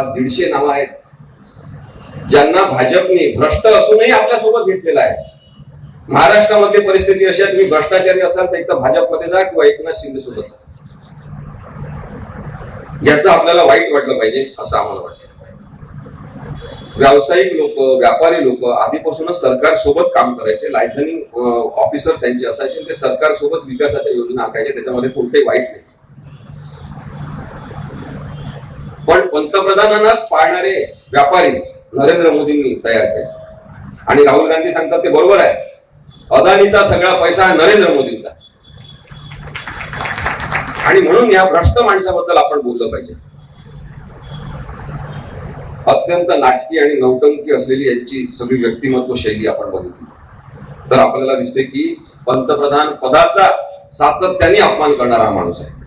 जवळपास दीडशे नावं आहेत. ज्यांना भाजपने भ्रष्ट असूनही आपल्यासोबत घेतलेला आहे. महाराष्ट्रामध्ये परिस्थिती अशी आहे तुम्ही भ्रष्टाचारी असाल तर एकदा भाजपमध्ये जा किंवा एकनाथ शिंदे सोबत याचं आपल्याला वाईट वाटलं पाहिजे असं आम्हाला वाटतं. व्यावसायिक लोक व्यापारी लोक आधीपासूनच सरकार सोबत काम करायचे. लायसनिंग ऑफिसर त्यांचे असायचे ते सरकार सोबत विकासाच्या योजना आखायचे. त्याच्यामध्ये कोणतेही वाईट नाही. पण पंतप्रधानांना पाळणारे व्यापारी नरेंद्र मोदींनी तयार केले. आणि राहुल गांधी सांगतात ते बरोबर आहे. अदानीचा सगळा पैसा हा नरेंद्र मोदींचा. आणि म्हणून या भ्रष्ट माणसाबद्दल आपण बोललं पाहिजे. अत्यंत नाटकी आणि नौटंकी असलेली यांची सगळी व्यक्तिमत्व शैली आपण बघितली. तर आपल्याला दिसते की पंतप्रधान पदाचा सातत्याने अपमान करणारा माणूस आहे.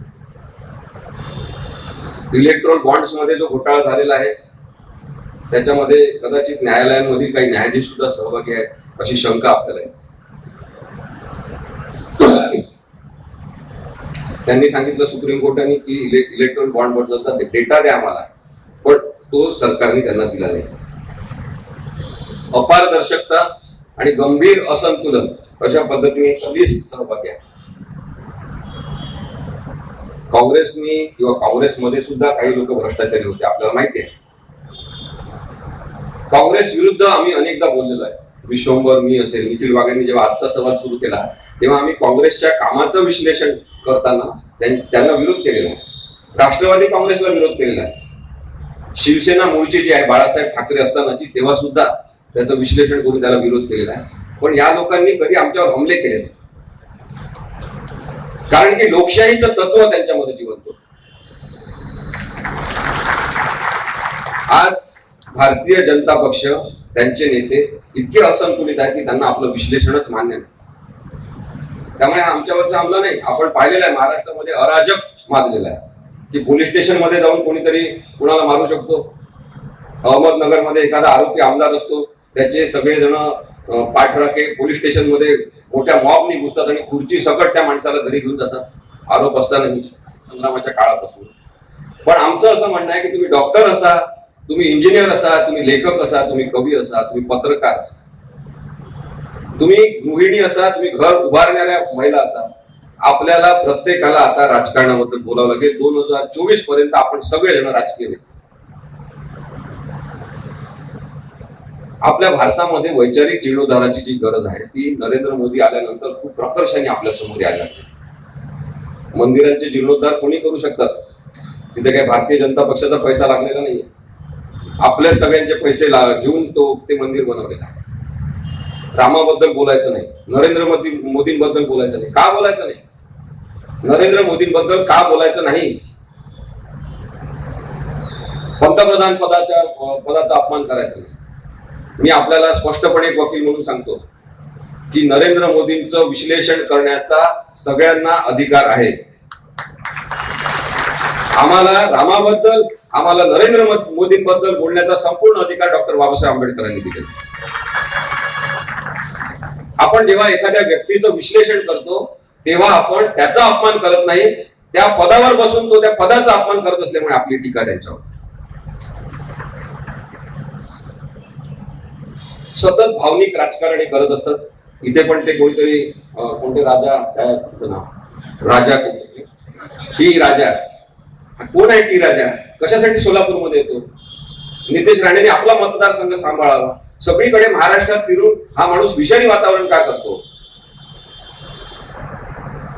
इलेक्ट्रॉल बॉन्ड्समध्ये जो घोटाळा झालेला आहे त्याच्यामध्ये कदाचित न्यायालयांमधील काही न्यायाधीश सुद्धा सहभागी आहेत अशी शंका आपल्याला आहे. त्यांनी सांगितलं सुप्रीम कोर्टाने की इले- इलेक्ट्रॉन बॉन्ड ते डेटा द्या आम्हाला. पण तो सरकारने त्यांना दिला नाही. अपारदर्शकता आणि गंभीर असंतुलन अशा पद्धतीने सव्वीस सहभागी आहे काँग्रेसनी किंवा काँग्रेसमध्ये सुद्धा काही लोक भ्रष्टाचारी होते आपल्याला माहिती आहे. काँग्रेस विरुद्ध आम्ही अनेकदा बोललेलो आहे. विश्वंभर मी असेल निखिल वाघांनी जेव्हा आजचा सवाल सुरू केला तेव्हा आम्ही काँग्रेसच्या कामाचं विश्लेषण करताना त्यांना विरोध केलेला आहे. राष्ट्रवादी काँग्रेसला विरोध केलेला आहे. शिवसेना मूळची जी आहे बाळासाहेब ठाकरे असतानाची तेव्हा सुद्धा त्याचं विश्लेषण करून त्याला विरोध केलेला आहे. पण या लोकांनी कधी आमच्यावर हमले केले नाही. कारण की लोकशाहीचं तत्व त्यांच्यामध्ये जिवंत आज भारतीय जनता पक्ष त्यांचे नेते इतके असंतुलित आहेत की त्यांना आपलं विश्लेषणच मान्य नाही. त्यामुळे आमच्यावरचं आमच्यावरचा हमला नाही. आपण पाहिलेला आहे महाराष्ट्रामध्ये अराजक माजलेला आहे. की पोलीस स्टेशनमध्ये जाऊन कोणीतरी कुणाला मारू शकतो? अहमदनगरमध्ये एखादा आरोपी आमदार असतो. त्याचे सगळेजण पाठराखे पोलीस स्टेशनमध्ये मोठ्या मॉबनी घुसतात आणि खुर्ची सकट त्या माणसाला घरी घेऊन जातात. आरोप असतानाही संग्रामाच्या काळापासून. पण आमचं असं म्हणणं आहे की तुम्ही डॉक्टर असा तुम्ही इंजिनियर असा तुम्ही लेखक असा तुम्ही कवी असा तुम्ही पत्रकार असा. तुम्ही गृहिणी असा तुम्ही घर उभारणाऱ्या महिला असा. आपल्याला प्रत्येकाला आता राजकारणाबद्दल बोलावं लागेल. दोन हजार चोवीसपर्यंत आपण सगळेजण राजकीय आपल्या भारतामध्ये वैचारिक जीर्णोद्धाराची जी गरज आहे ती नरेंद्र मोदी आल्यानंतर खूप प्रकर्षाने आपल्यासमोर यायला लागली. मंदिरांचे जीर्णोद्धार कोणी करू शकतात? तिथे काही भारतीय जनता पक्षाचा पैसा लागलेला नाहीये. आपल्या सगळ्यांचे पैसे घेऊन तो ते मंदिर बनवलेलं आहे. रामाबद्दल बोलायचं नाही. नरेंद्र मोदी मोदींबद्दल बोलायचं नाही. का बोलायचं नाही? नरेंद्र मोदींबद्दल का बोलायचं नाही? पंतप्रधान पदाच्या पदाचा अपमान करायचा नाही. मी आपल्याला स्पष्टपणे एक वकील म्हणून सांगतो की नरेंद्र मोदींचं विश्लेषण करण्याचा सगळ्यांना अधिकार आहे. आम्हाला रामाबद्दल आम्हाला नरेंद्र मोदींबद्दल बोलण्याचा संपूर्ण अधिकार डॉक्टर बाबासाहेब आंबेडकरांनी दिले आपण जेव्हा एखाद्या व्यक्तीचं विश्लेषण करतो तेव्हा आपण त्याचा अपमान करत नाही त्या पदावर बसून तो त्या पदाचा अपमान करत असल्यामुळे आपली टीका त्यांच्यावर. सतत भावनिक राजकारण हे करत असतात. इथे पण ते कोणतरी कोणते राजा काय त्याचं नाव? राजा कोणते? टी राजा कोण आहे टी राजा? कशासाठी सोलापूरमध्ये येतो? नितेश राणेने आपला मतदारसंघ सांभाळावा. सगळीकडे महाराष्ट्रात फिरून हा माणूस विषारी वातावरण का करतो?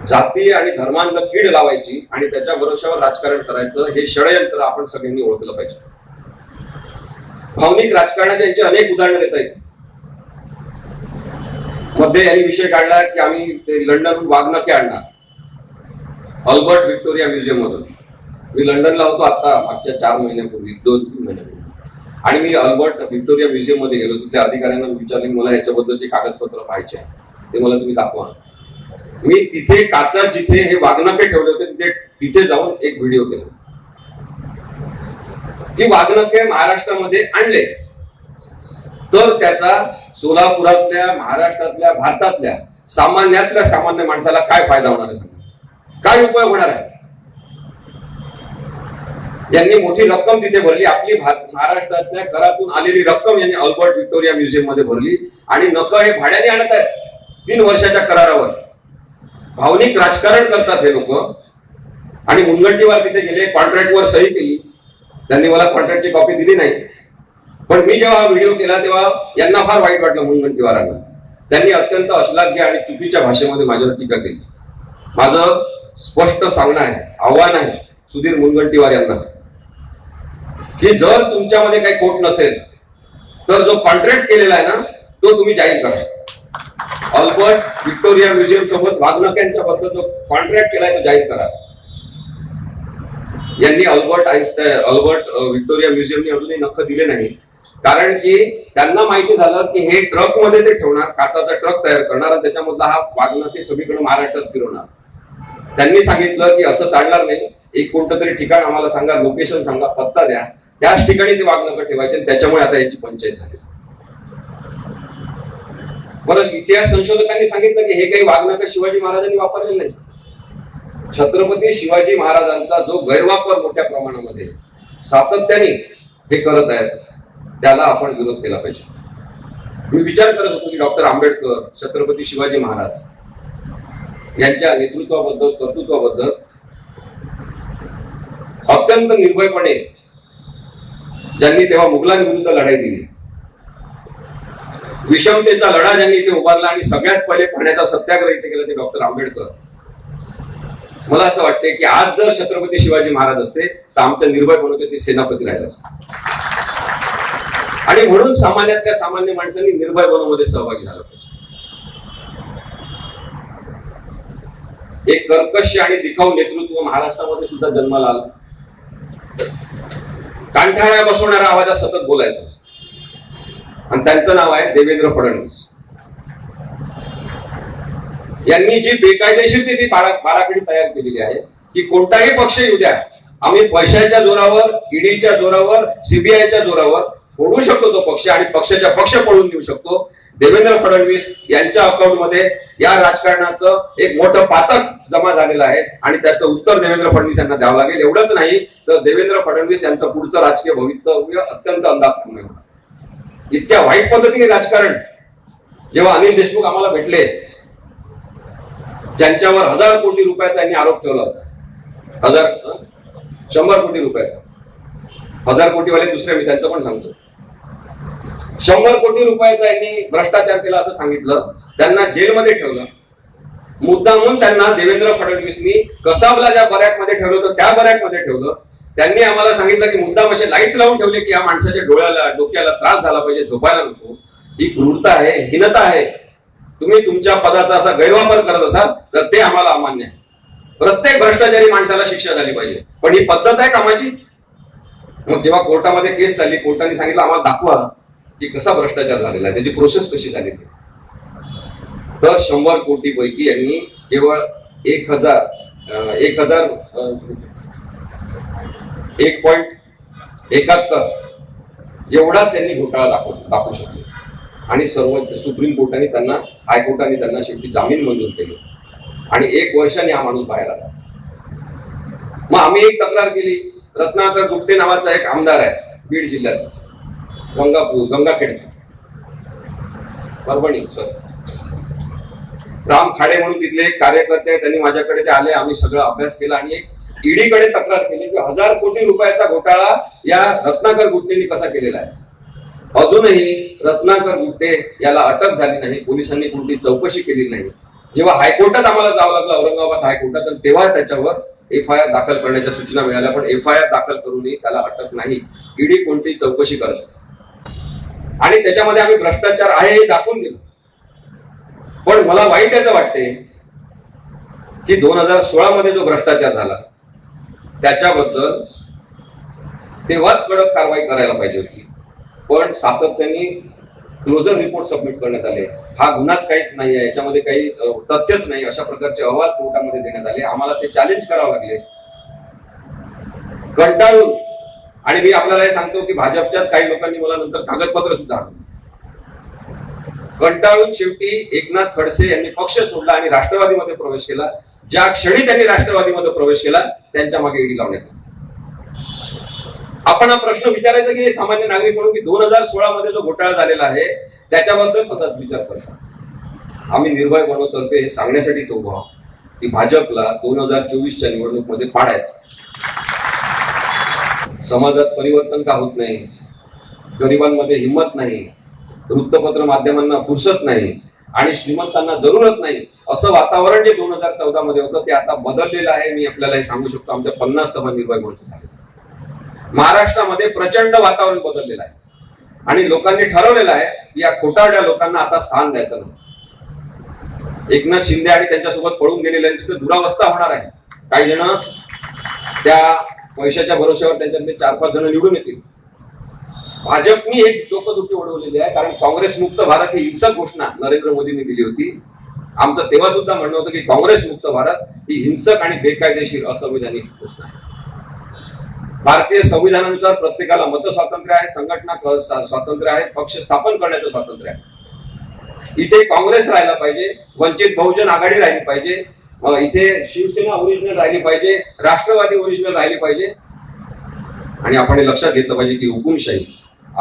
जाती आणि धर्मांना कीड लावायची आणि त्याच्या भरोशावर राजकारण करायचं हे षडयंत्र आपण सगळ्यांनी ओळखलं पाहिजे. भावनिक राजकारणाचे यांचे अनेक उदाहरणं देता येतील. मध्ये यांनी विषय काढला की आम्ही ते लंडनहून वाघनखे आणणार. अल्बर्ट व्हिक्टोरिया म्युझियम मधून मी लंडनला होतो आता मागच्या चार महिन्यापूर्वी दोन तीन महिन्यापूर्वी. आणि मी अल्बर्ट व्हिक्टोरिया म्युझियममध्ये गेलो. तिथल्या अधिकाऱ्यांना विचारले मला याच्याबद्दलचे कागदपत्र पाहिजे ते मला तुम्ही दाखवा. मी तिथे काचा जिथे हे वाघनखे ठेवले होते तिथे तिथे जाऊन एक व्हिडिओ केला. की वाघनखे महाराष्ट्रामध्ये आणले. तर त्याचा सोलापुरातल्या महाराष्ट्रातल्या भारतातल्या सामान्यातल्या सामान्य माणसाला काय फायदा होणार आहे सांगा? काय उपयोग होणार आहे? यांनी मोठी रक्कम तिथे भरली आपली महाराष्ट्रातल्या करातून आलेली रक्कम यांनी अल्बर्ट व्हिक्टोरिया म्युझियममध्ये भरली आणि नक हे भाड्याने आणत आहेत तीन वर्षाच्या करारावर. भावनिक राजकारण करतात हे लोक. आणि मुनगंटीवार तिथे गेले कॉन्ट्रॅक्टवर सही केली. त्यांनी मला कॉन्ट्रॅक्टची कॉपी दिली नाही. पण मी जेव्हा हा व्हिडिओ केला तेव्हा यांना फार वाईट वाटलं मुनगंटीवारांना त्यांनी अत्यंत अश्लाघ्य आणि चुकीच्या भाषेमध्ये माझ्यावर टीका केली. माझं स्पष्ट सांगणं आहे आव्हान आहे सुधीर मुनगंटीवार यांना. की जर तुमच्यामध्ये काही खोट नसेल तर जो कॉन्ट्रॅक्ट केलेला आहे ना तो तुम्ही जाहीर करा. अल्बर्ट व्हिक्टोरिया म्युझियम सोबत वाघनक्यांच्या बद्दल जो कॉन्ट्रॅक्ट केलाय तो जाहीर करा. यांनी अल्बर्ट आईन्स्टाईन अल्बर्ट व्हिक्टोरिया म्युझियमने अजूनही नख दिले नाही कारण की त्यांना माहिती झालं की हे ट्रकमध्ये ते ठेवणार काचाचा ट्रक तयार करणार आणि त्याच्यामधला हा वाघनखे सगळीकडे महाराष्ट्रात फिरवणार. त्यांनी सांगितलं की असं चालणार नाही. एक कोणतं तरी ठिकाण आम्हाला सांगा लोकेशन सांगा पत्ता द्या. त्याच ठिकाणी ते वागणं ठेवायचे त्याच्यामुळे आता याची पंचायत झाली. बरं इतिहास संशोधकांनी सांगितलं की हे काही वाघनखं शिवाजी महाराजांनी वापरलेलं नाही. छत्रपती शिवाजी महाराजांचा जो गैरवापर मोठ्या प्रमाणामध्ये सातत्याने हे करत आहेत त्याला आपण विरोध केला पाहिजे. मी विचार करत होतो की डॉक्टर आंबेडकर छत्रपती शिवाजी महाराज यांच्या नेतृत्वाबद्दल कर्तृत्वाबद्दल अत्यंत निर्भयपणे ज्यांनी तेव्हा मुघलांविरुद्ध लढाई दिली. विषमतेचा लढा ज्यांनी इथे उभारला आणि सगळ्यात पहिले पाण्याचा सत्याग्रह इथे केला ते डॉक्टर आंबेडकर. मला असं वाटते की आज जर छत्रपती शिवाजी महाराज असते तर आमच्या निर्भय म्हणून ते सेनापती राहिले असते. आणि म्हणून सामान्यातल्या सामान्य माणसांनी निर्भय बनवमध्ये सहभागी झालं पाहिजे. एक कर्कश आणि दिखाऊ नेतृत्व महाराष्ट्रामध्ये सुद्धा जन्माला आलं. कांठाळ्या बसवणाऱ्या आवाजात सतत बोलायचं. आणि त्यांचं नाव आहे देवेंद्र फडणवीस. यांनी जी बेकायदेशीर ती बाराखडी तयार केलेली आहे की कोणताही पक्ष येऊ द्या. आम्ही पैशाच्या जोरावर ईडीच्या जोरावर सीबीआयच्या जोरावर फोडू शकतो तो पक्ष आणि पक्षाच्या पक्ष पळून देऊ शकतो. देवेंद्र फडणवीस यांच्या अकाउंटमध्ये या राजकारणाचं एक मोठं पातक जमा झालेलं आहे आणि त्याचं उत्तर देवेंद्र फडणवीस यांना द्यावं लागेल. एवढंच नाही तर देवेंद्र फडणवीस यांचं पुढचं राजकीय भवितव्य अत्यंत अंदाजपूर्ण होतं इतक्या वाईट पद्धतीने राजकारण जेव्हा अनिल देशमुख आम्हाला भेटले ज्यांच्यावर हजार कोटी रुपयाचा यांनी आरोप ठेवला होता. हजार शंभर कोटी रुपयाचा. हजार कोटीवाले दुसरे मी त्यांचं पण सांगतो. शंभर कोटी रुपयाचा यांनी भ्रष्टाचार केला असं सांगितलं. त्यांना जेलमध्ये ठेवलं. म्हणून त्यांना देवेंद्र फडणवीसनी कसाबला ज्या बऱ्याकमध्ये ठेवलं होतं त्या बऱ्याकमध्ये ठेवलं. त्यांनी आम्हाला सांगितलं की मुद्दा असे लाईट्स लावून ठेवले की या माणसाच्या डोळ्याला डोक्याला त्रास झाला पाहिजे झोपायला नको. ही क्रूरता आहे हिनता आहे. तुम्ही तुमच्या पदाचा असा गैरवापर करत असाल तर ते आम्हाला अमान्य आहे. प्रत्येक भ्रष्टाचारी माणसाला शिक्षा झाली पाहिजे. पण ही पद्धत आहे कामाची? मग जेव्हा कोर्टामध्ये केस झाली कोर्टाने सांगितलं आम्हाला दाखवा. की कसा भ्रष्टाचार झालेला आहे त्याची प्रोसेस कशी झाली तर शंभर कोटी पैकी यांनी केवळ एक हजार एक हजार एक पॉइंट एकाहत्तर एवढाच यांनी घोटाळा दाखव दाखवू शकतो आणि सर्व सुप्रीम कोर्टाने त्यांना हायकोर्टाने त्यांना शेवटी जामीन मंजूर केले. आणि एक वर्षाने हा माणूस बाहेर आला. मग आम्ही एक तक्रार केली. रत्नाकर गुप्ते नावाचा एक आमदार आहे बीड जिल्ह्यात. गंगापूर गंगाखेड. परभणी सॉरी राम खाडे म्हणून तिथले एक कार्यकर्ते त्यांनी माझ्याकडे ते आले आम्ही सगळं अभ्यास केला आणि एक ईडीकडे तक्रार केली की हजार कोटी रुपयाचा घोटाळा या रत्नाकर गुट्टेंनी कसा केलेला आहे? अजूनही रत्नाकर गुट्टे याला अटक झाली नाही पोलिसांनी कोणती चौकशी केली नाही. जेव्हा हायकोर्टात आम्हाला जावं लागलं औरंगाबाद हायकोर्टात तर तेव्हा त्याच्यावर एफ आय आर दाखल करण्याच्या सूचना मिळाल्या पण एफ आय आर दाखल करूनही त्याला अटक नाही. ईडी कोणती चौकशी करत? आणि त्याच्यामध्ये आम्ही भ्रष्टाचार आहे हे दाखवून दिलं. पण मला वाईट याचं वाटते की दोन हजार सोळा मध्ये जो भ्रष्टाचार झाला त्याच्याबद्दल तेव्हाच कडक कारवाई करायला पाहिजे होती. पण सातत्याने क्लोजर रिपोर्ट सबमिट करण्यात आले. हा गुन्हाच काहीच नाही आहे. याच्यामध्ये काही तथ्यच नाही. अशा प्रकारचे अहवाल कोर्टामध्ये देण्यात आले. आम्हाला ते चॅलेंज करावं लागले. कंटाळून आणि मी आपल्याला हे सांगतो की भाजपच्याच काही लोकांनी मला नंतर कागदपत्र सुद्धा कंटाळून शेवटी एकनाथ खडसे यांनी पक्ष सोडला आणि राष्ट्रवादीमध्ये प्रवेश केला. ज्या क्षणी त्यांनी राष्ट्रवादीमध्ये प्रवेश केला त्यांच्या मागे ईडी लावण्यात आली. आपण हा प्रश्न विचारायचा की सामान्य नागरिक म्हणून की दोन हजार सोळा मध्ये जो घोटाळा झालेला आहे त्याच्याबद्दल कसा विचार करता? आम्ही निर्भय बनवतर्फे हे सांगण्यासाठी तो उभा की भाजपला दोन हजार चोवीसच्या निवडणूकमध्ये पाडायचं. समाजात परिवर्तन का होत नाही? गरिबांमध्ये हिंमत नाही. वृत्तपत्र माध्यमांना फुरसत नाही. आणि श्रीमंतांना जरूरत नाही. असं वातावरण जे दोन हजार चौदा मध्ये होतं ते आता बदललेलं आहे. मी आपल्याला हे सांगू शकतो आमच्या पन्नास सभा निर्भय मोर्चे झाले. महाराष्ट्रामध्ये प्रचंड वातावरण बदललेलं आहे. आणि लोकांनी ठरवलेलं आहे की या खोटारड्या लोकांना आता स्थान द्यायचं नाही. एकनाथ शिंदे आणि त्यांच्यासोबत पळून गेलेल्यांची दुरावस्था होणार आहे. काही जण त्या पैशाच्या भरोश्यावर त्यांच्यातले चार पाच जण निवडून येतील. भाजपनी एक डोकंदुखी ओढवलेली आहे कारण काँग्रेस मुक्त भारत ही हिंसक घोषणा नरेंद्र मोदींनी दिली होती. आमचं तेव्हा सुद्धा म्हणणं होतं की काँग्रेस मुक्त भारत ही हिंसक आणि बेकायदेशीर असंवैधानिक घोषणा आहे. भारतीय संविधानानुसार प्रत्येकाला मत स्वातंत्र्य आहे संघटना स्वातंत्र्य आहे पक्ष स्थापन करण्याचं स्वातंत्र्य आहे. इथे काँग्रेस राहायला पाहिजे वंचित बहुजन आघाडी राहिली पाहिजे इथे शिवसेना ओरिजिनल राहिली पाहिजे राष्ट्रवादी ओरिजिनल राहिली पाहिजे. आणि आपण लक्षात घेतलं पाहिजे की हुकुमशाही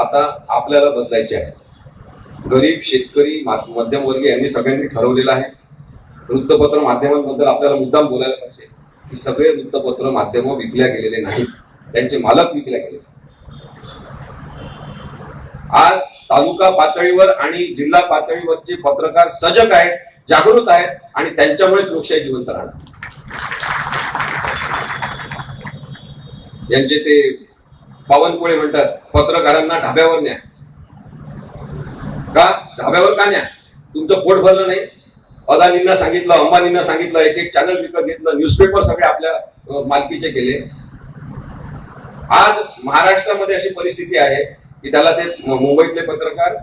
आता आपल्याला बदलायची आहे गरीब शेतकरी मध्यमवर्गीय यांनी सगळ्यांनी ठरवलेलं आहे. वृत्तपत्र माध्यमांबद्दल आपल्याला मुद्दाम बोलायला पाहिजे की सगळे वृत्तपत्र माध्यम विकल्या गेलेले नाहीत. त्यांचे मालक विकल्या गेलेले आज तालुका पातळीवर आणि जिल्हा पातळीवरचे पत्रकार सजग आहेत. जागृत आहेत आणि त्यांच्यामुळेच लोकशाही जिवंत राहणार. यांचे ते पावनपोळे म्हणतात पत्रकारांना ढाब्यावर न्या. का? ढाब्यावर का न्या? तुमचं पोट भरलं नाही. अदानींना सांगितलं अंबानींना सांगितलं एक एक चॅनल विकत घेतलं न्यूजपेपर सगळे आपल्या मालकीचे केले. आज महाराष्ट्रामध्ये अशी परिस्थिती आहे की त्याला ते मुंबईतले पत्रकार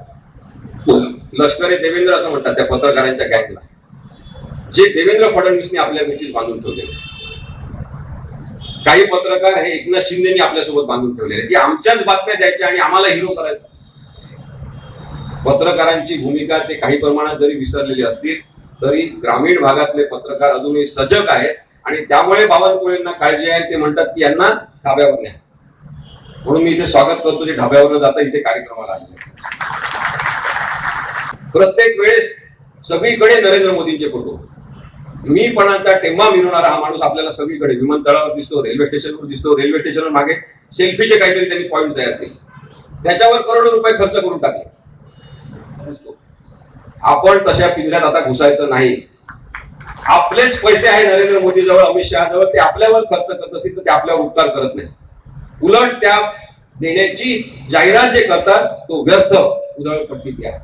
लष्करी देवेंद्र असं म्हणतात त्या पत्रकारांच्या गँगला. जे देवेंद्र फडणवीसने आपल्या मिठीस बांधून ठेवले काही पत्रकार हे एकनाथ शिंदेनी आपल्यासोबत बांधून ठेवलेले की आमच्याच बातम्या द्यायच्या आणि आम्हाला हिरो करायचं. पत्रकारांची भूमिका ते काही प्रमाणात जरी विसरलेली असतील तरी ग्रामीण भागातले पत्रकार अजूनही सजग आहेत आणि त्यामुळे बावनकुळेंना काळजी आहे. ते म्हणतात की यांना ढाब्यावर न्या. म्हणून मी इथे स्वागत करतो जे ढाब्यावर जाता इथे कार्यक्रमाला आले प्रत्येक वेळेस सगळीकडे नरेंद्र मोदींचे फोटो. मी पणाचा टेम्मा मिरवणारा हा माणूस आपल्याला सगळीकडे विमानतळावर दिसतो रेल्वे स्टेशनवर दिसतो रेल्वे स्टेशनवर मागे सेल्फीचे काहीतरी त्यांनी पॉईंट तयार केले. त्याच्यावर करोडो रुपये खर्च करून टाकले. आपण तशा पिंजऱ्यात आता घुसायचं नाही. आपलेच पैसे आहे नरेंद्र मोदी जवळ अमित शहा जवळ ते आपल्यावर खर्च करत असतील तर ते आपल्यावर उपकार करत नाही. उलट त्या देण्याची जाहिरात जे करतात तो व्यर्थ उधळपट्टी आहे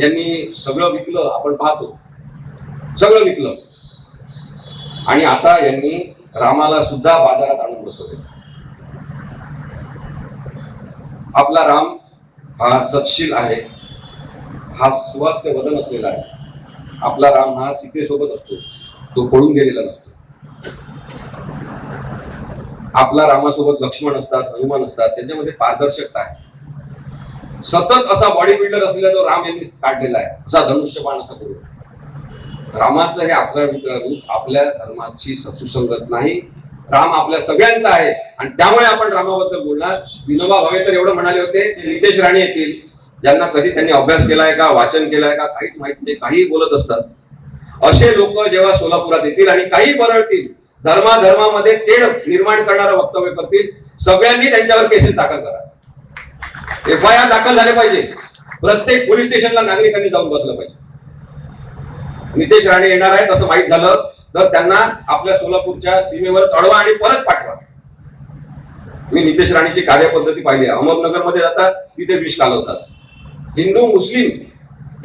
यांनी सगळं विकलं आपण पाहतो. सगळं विकलं. आणि आता यांनी रामाला सुद्धा बाजारात आणून बसवले. आपला राम हा सतशील आहे. हा सुवास्य वदन असलेला आहे. आपला राम हा सीतेसोबत असतो. तो पळून गेलेला नसतो. आपला रामासोबत लक्ष्मण असतात हनुमान असतात त्यांच्यामध्ये पारदर्शकता आहे. सतत असा बॉडी बिल्डर असलेला जो राम यांनी काढलेला आहे असा धनुष्यबाण असा गुरु रामाचं हे अकरा रूप आपल्या धर्माची सुसंगत नाही. राम आपल्या सगळ्यांचा आहे. आणि त्यामुळे आपण रामाबद्दल बोलणार. विनोबा भावे तर एवढं म्हणाले होते नितेश राणे येतील. ज्यांना कधी त्यांनी अभ्यास केलाय का वाचन केलाय का काहीच माहीत नाही काही बोलत असतात. असे लोक जेव्हा सोलापुरात येतील आणि काही बरळतील धर्माधर्मामध्ये तेढ निर्माण करणारं वक्तव्य करतील सगळ्यांनी त्यांच्यावर केसेस दाखल करा. एफ आय आर दाखल झाले पाहिजे. प्रत्येक पोलीस स्टेशनला नागरिकांनी जाऊन बसलं पाहिजे. नितेश राणे येणार आहेत असं माहीत झालं तर त्यांना आपल्या सोलापूरच्या सीमेवर चढवा आणि परत पाठवा. मी नितेश राणेची कार्यपद्धती पाहिली आहे. अहमदनगरमध्ये जातात तिथे विष घालवतात हिंदू मुस्लिम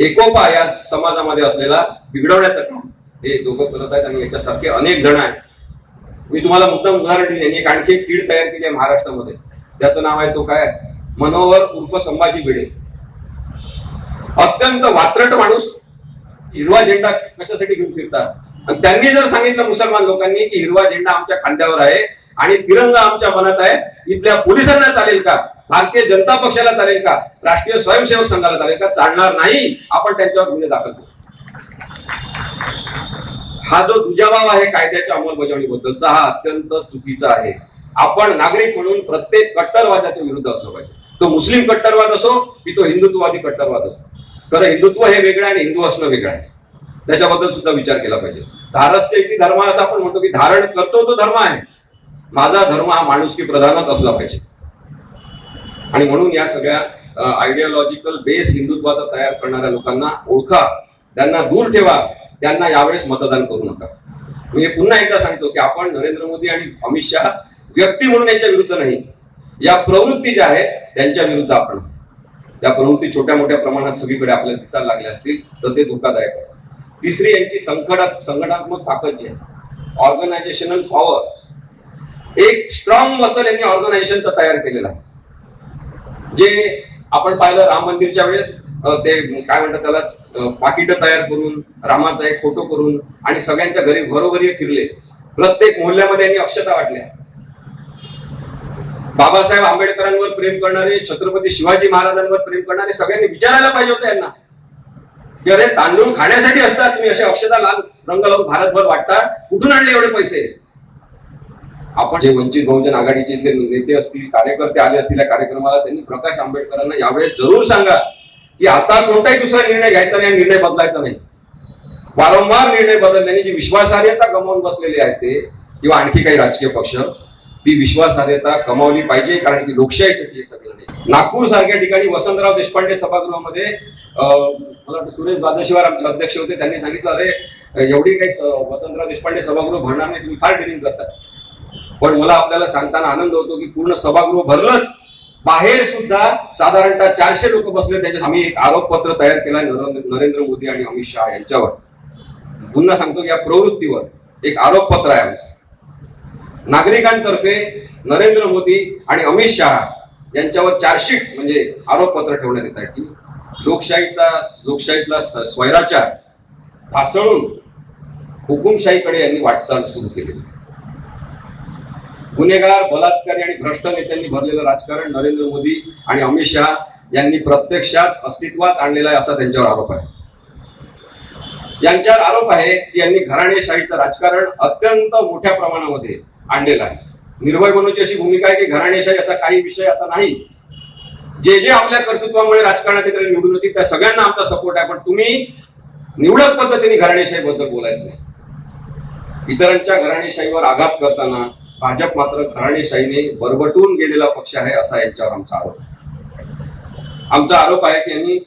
एकोपा या समाजामध्ये असलेला बिघडवण्याचं काम हे दोघं करत आहेत आणि याच्यासारखे अनेक जण आहेत. मी तुम्हाला मुद्दाम उदाहरण दिले एक आणखी एक कीड तयार केली आहे महाराष्ट्रामध्ये. त्याचं नाव आहे तो काय? मनोहर उर्फ संभाजी भिडे. अत्यंत वात्रट माणूस हिरवा झेंडा कशासाठी घेऊन फिरतात? त्यांनी जर सांगितलं मुसलमान लोकांनी की हिरवा झेंडा आमच्या खांद्यावर आहे आणि तिरंगा आमच्या मनात आहे इथल्या पोलिसांना चालेल का? भारतीय जनता पक्षाला चालेल का? राष्ट्रीय स्वयंसेवक संघाला चालेल का? चालणार नाही. आपण त्यांच्यावर गुन्हे दाखल करू. हा जो दुजाभाव आहे कायद्याच्या अंमलबजावणीबद्दलचा हा अत्यंत चुकीचा आहे. आपण नागरिक म्हणून प्रत्येक कट्टरवादाच्या विरुद्ध असलं पाहिजे. तो मुस्लिम कट्टरवाद असो की तो हिंदुत्ववादी कट्टरवाद असो. खरं हिंदुत्व हे वेगळं आणि हिंदू असणं वेगळं आहे. त्याच्याबद्दल सुद्धा विचार केला पाहिजे. धारस्य इति धर्म असं आपण म्हणतो की धारण करतो तो धर्म आहे. माझा धर्म हा माणुसकी प्रधानच असला पाहिजे. आणि म्हणून या सगळ्या आयडिओलॉजिकल बेस हिंदुत्वाचा तयार करणाऱ्या लोकांना ओळखा. त्यांना दूर ठेवा. त्यांना यावेळेस मतदान करू नका. मी पुन्हा एकदा सांगतो की आपण नरेंद्र मोदी आणि अमित शहा व्यक्ती म्हणून यांच्या विरुद्ध नाही. या प्रवृत्ती ज्या आहेत त्यांच्या विरुद्ध आपण त्या प्रवृत्ती छोट्या मोठ्या प्रमाणात सगळीकडे आपल्याला दिसायला लागल्या असतील तर ते धोकादायक आहे. तिसरी यांची संकटात संघटनात्मक ताकद जी आहे ऑर्गनायझेशनल पॉवर एक स्ट्रॉंग मसल यांनी ऑर्गनायझेशनचा तयार केलेला आहे. जे आपण पाहिलं राम मंदिरच्या वेळेस ते काय म्हणतात त्याला पाकिट तयार करून रामाचा एक फोटो करून आणि सगळ्यांच्या घरी घरोघरी फिरले. प्रत्येक मोहल्ल्यामध्ये यांनी अक्षता वाटल्या बाबासाहेब आंबेडकरांवर प्रेम करणारे छत्रपती शिवाजी महाराजांवर प्रेम करणारे सगळ्यांनी विचारायला पाहिजे होतं यांना. की अरे तांदूळ खाण्यासाठी असतात तुम्ही असे अक्षता लाल रंग लावून भारतभर वाटता कुठून आणले एवढे पैसे? आपण जे वंचित बहुजन आघाडीचे इथले नेते असतील कार्यकर्ते आले असतील या कार्यक्रमाला त्यांनी प्रकाश आंबेडकरांना यावेळेस जरूर सांगा की आता कोणताही दुसरा निर्णय घ्यायचा नाही निर्णय बदलायचा नाही. वारंवार निर्णय बदलल्याने जी विश्वासार्हता गमावून बसलेली आहे ते किंवा आणखी काही राजकीय पक्ष ती विश्वासार्हता कमावली पाहिजे कारण की लोकशाहीसाठी सगळं नागपूर सारख्या ठिकाणी वसंतराव देशपांडे सभागृहामध्ये मला सुरेश द्वादशीवार आमचे अध्यक्ष होते त्यांनी सांगितलं अरे एवढी काही वसंतराव देशपांडे सभागृह भरणार नाही तुम्ही फार डिलिंग करता पण मला आपल्याला सांगताना आनंद होतो की पूर्ण सभागृह भरलंच. बाहेर सुद्धा साधारणतः चारशे लोक बसले त्याच्या आम्ही एक आरोपपत्र तयार केला नरेंद्र नरेंद्र मोदी आणि अमित शहा यांच्यावर. पुन्हा सांगतो की या प्रवृत्तीवर एक आरोपपत्र आहे आमचं. नागरिकांतर्फे नरेंद्र मोदी आणि अमित शहा यांच्यावर चार्जशीट म्हणजे आरोपपत्र ठेवण्यात येत आहे की लोकशाहीचा लोकशाहीतला स्वैराचार ढासळून हुकुमशाहीकडे यांनी वाटचाल सुरू केली. गुन्हेगार बलात्कारी आणि भ्रष्ट नेत्यांनी भरलेलं राजकारण नरेंद्र मोदी आणि अमित शहा यांनी प्रत्यक्षात अस्तित्वात आणलेला आहे असा त्यांच्यावर आरोप आहे. यांच्यावर आरोप आहे की यांनी घराणेशाहीचं राजकारण अत्यंत मोठ्या प्रमाणामध्ये आणलेला आहे. निर्भय बनूची अशी भूमिका आहे की घराणेशाही असा काही विषय आता नाही. जे जे आपल्या कर्तृत्वामुळे राजकारणात इकडे निवडून होतील त्या सगळ्यांना आमचा सपोर्ट आहे. पण तुम्ही निवडक पद्धतीने घराणेशाही बद्दल बोलायचं नाही. इतरांच्या घराणेशाहीवर आघात करताना भाजप मात्र घराणेशाहीने बरबटून गेलेला पक्ष आहे असा यांच्यावर आमचा आरोप आमचा आरोप आहे की यांनी